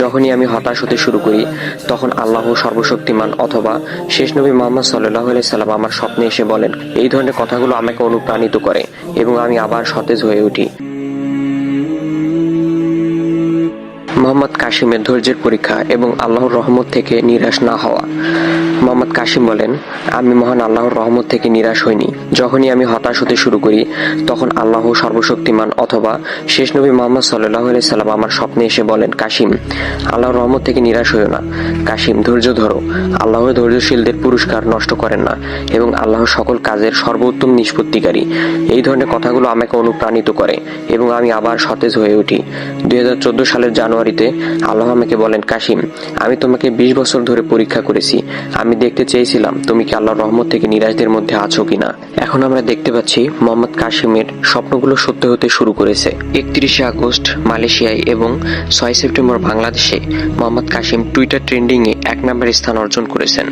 যখনই আমি হতাশ হতে শুরু করি, তখন আল্লাহ সর্বশক্তিমান অথবা শেষ নবী মোহাম্মদ সাল্লাহ সাল্লাম আমার স্বপ্নে এসে বলেন, এই ধরনের কথাগুলো আমাকে অনুপ্রাণিত করে এবং আমি আবার সতেজ হয়ে উঠি। মোহাম্মদ কাশিমের ধৈর্যের পরীক্ষা এবং আল্লাহর রহমত থেকে নিরাশ না হওয়া। মোহাম্মদ কাশিম বলেন, আমি মহান আল্লাহর রহমত থেকে নিরাশ হইনি। যখনই আমি হতাশ হতে শুরু করি, তখন আল্লাহ সর্বশক্তিমান অথবা শেষ নবী মোহাম্মদ সাল্লাহ সাল্লাম আমার স্বপ্নে এসে বলেন, কাশিম, আল্লাহর রহমত থেকে নিরাশ হইও না। কাশিম, ধৈর্য ধরো। আল্লাহ ধৈর্যশীলদের পুরস্কার নষ্ট করেন না এবং আল্লাহ সকল কাজের সর্বোত্তম নিষ্পত্তিকারী। এই ধরনের কথাগুলো আমাকে অনুপ্রাণিত করে এবং আমি আবার সতেজ হয়ে উঠি। দুই হাজার চোদ্দ সালের জানুয়ারিতে আল্লাহ আমাকে বলেন, কাশিম, আমি তোমাকে বিশ বছর ধরে পরীক্ষা করেছি। আমি দেখতে চেয়েছিলাম তুমি কি আল্লাহর রহমত থেকে নিরাশদের মধ্যে আছো কিনা। এখন আমরা দেখতে পাচ্ছি মোহাম্মদ কাশিমের স্বপ্নগুলো সত্য হতে শুরু করেছে। একত্রিশে আগস্ট, মালয়েশিয়ায় এবং ছয় সেপ্টেম্বর বাংলাদেশে মোহাম্মদ কাশিম টুইটার ট্রেন্ডিং এ এক নম্বর স্থান অর্জন করেছেন।